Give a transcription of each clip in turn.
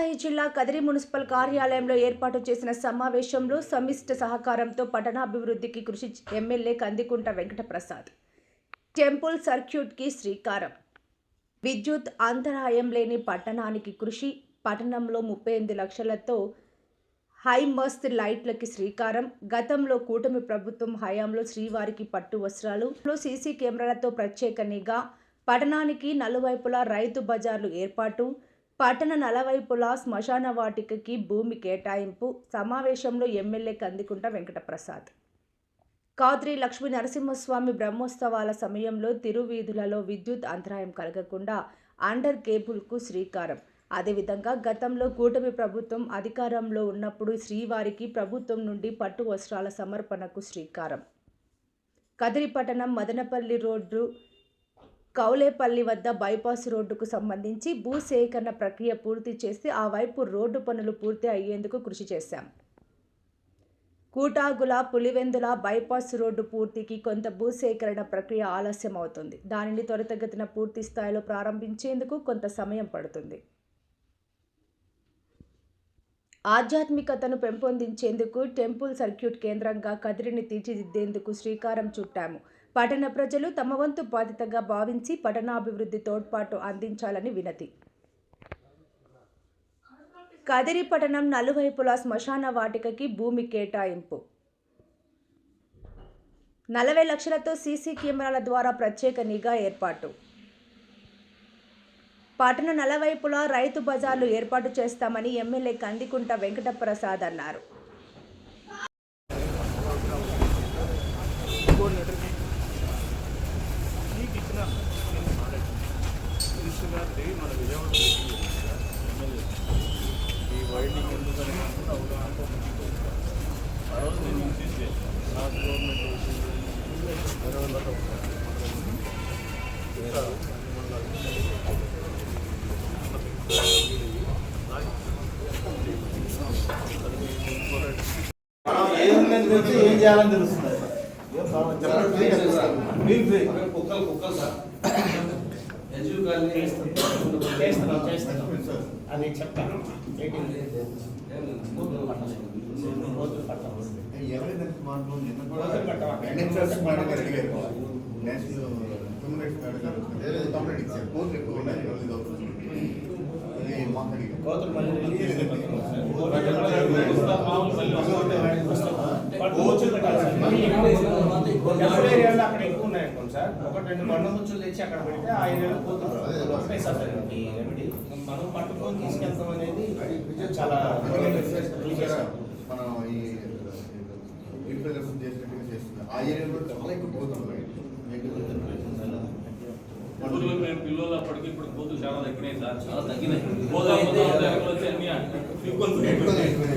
సత్యసాయి జిల్లా కదిరి మున్సిపల్ కార్యాలయంలో ఏర్పాటు చేసిన సమావేశంలో సమిష్ట సహకారంతో పట్టణాభివృద్ధికి కృషి ఎమ్మెల్యే కందికుంట వెంకటప్రసాద్. టెంపుల్ సర్క్యూట్కి శ్రీకారం. విద్యుత్ అంతరాయం లేని పట్టణానికి కృషి పట్టణంలో ముప్పై ఎనిమిది లక్షలతో హై మస్త్ లైట్లకి శ్రీకారం. గతంలో కూటమి ప్రభుత్వం హయాంలో శ్రీవారికి పట్టు వస్త్రాలు సీసీ కెమెరాలతో ప్రత్యేక నిఘా పట్టణానికి నలువైపులా రైతు బజార్లు ఏర్పాటు పట్టణ నలవైపులా శ్మశాన వాటికకి భూమి కేటాయింపు సమావేశంలో ఎమ్మెల్యే కందికుంట వెంకటప్రసాద్. కాద్రి లక్ష్మీ నరసింహస్వామి బ్రహ్మోత్సవాల సమయంలో తిరువీధులలో విద్యుత్ అంతరాయం కలగకుండా అండర్ కేబుల్కు శ్రీకారం. అదేవిధంగా గతంలో కూటమి ప్రభుత్వం అధికారంలో ఉన్నప్పుడు శ్రీవారికి ప్రభుత్వం నుండి పట్టు వస్త్రాల సమర్పణకు శ్రీకారం. కదిరిపట్టణం మదనపల్లి రోడ్డు కౌలేపల్లి వద్ద బైపాస్ రోడ్డుకు సంబంధించి భూసేకరణ ప్రక్రియ పూర్తి చేసి ఆ వైపు రోడ్డు పనులు పూర్తి అయ్యేందుకు కృషి చేశాం. కూటాగుల పులివెందుల బైపాస్ రోడ్డు పూర్తికి కొంత భూసేకరణ ప్రక్రియ ఆలస్యం అవుతుంది. దానిని త్వరితగతిన పూర్తి స్థాయిలో ప్రారంభించేందుకు కొంత సమయం పడుతుంది. ఆధ్యాత్మికతను పెంపొందించేందుకు టెంపుల్ సర్క్యూట్ కేంద్రంగా కదిరిని తీర్చిదిద్దేందుకు శ్రీకారం చుట్టాము. పట్టణ ప్రజలు తమ వంతు బాధ్యతగా భావించి పట్టణాభివృద్ధి తోడ్పాటు అందించాలని వినతి. కదిరి పట్టణం నలువైపులా శ్మశాన వాటికకి భూమి కేటాయింపు. నలభై లక్షలతో సీసీ కెమెరాల ద్వారా ప్రత్యేక నిఘా ఏర్పాటు. పట్టణ నలవైపులా రైతు బజార్లు ఏర్పాటు చేస్తామని ఎమ్మెల్యే కందికుంట వెంకటప్రసాద్ అన్నారు. ఇరవై వందల మనం ఏం ఉందని తెలిసి ఏం చేయాలని తెలుస్తుంది చేస్తున్నాం చేస్తున్నాం అది చెప్తాను. కోతులు మళ్ళీ సార్ ఒకటి రెండు బండ ముచ్చులు తెచ్చి అక్కడ పెడితే ఆ ఏరియాలో పోతుంది సార్ ఈ రెమెడీ మనం పట్టుకొని తీసుకెళ్తాం అనేది చాలా మనం ఈ చేసినట్టుగా చేస్తున్నాం ఆ ఏరియాలో చాలా ఎక్కువ పోతున్నాయి పిల్లలు అప్పటికి ఇప్పుడు కోతులు చాలా తగ్గినాయి సార్ చాలా తగ్గినాయి గోదావరి దగ్గరకు వచ్చి అన్ని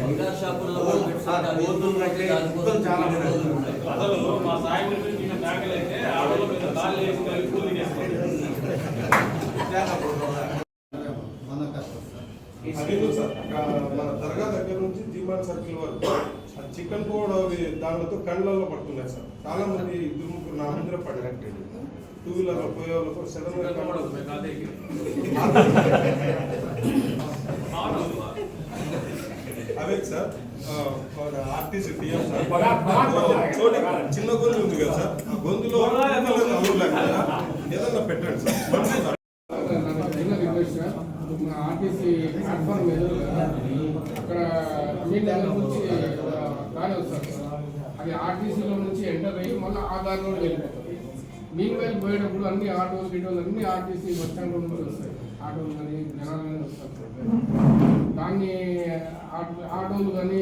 బంగారు షాపుల్లో కూడా పెట్టుకుంటే అవి కుక్కలు చాలా ఉన్నాయి. అసలు మా సాయం చిన్న ట్యాకలు అయితే ఆడవాళ్ళ మీద కాళ్ళు వేసి కలిపి కూలి చేసుకోండి అదిగో సార్ అక్కడ మన దర్గా దగ్గర నుంచి జీమాన్ సర్కిల్ వరకు ఆ చికెన్ కూడా దానితో కండ్లలో పడుతున్నాయి సార్. చాలా మంది ఇద్దరు ముగ్గురు నా పడినట్టు టూ వీలర్ పోయే వాళ్ళకు సడన్. అవే సార్ ఆర్టీసీ టీఎం సార్. చోటి చిన్న గొంతు ఉంది కదా సార్. ఆ గొంతులో ఏదన్నా పెట్టండి సార్. ఆర్టీసీ ప్లాట్ఫామ్ ఎదురుగా అక్కడ మెయిన్ దగ్గర నుంచి వస్తారు అది ఆర్టీసీలో నుంచి ఎంటర్ అయ్యి మళ్ళీ ఆధార్లో వెళ్ళిపోతారు మీకు వెళ్ళి పోయేటప్పుడు అన్ని ఆటోలు గిటోలు అన్ని ఆర్టీసీ బస్ స్టాండ్ నుంచి వస్తాయి. ఆటోలు కానీ జనాలు కానీ వస్తారు దాన్ని ఆటో- ఆటోలు కానీ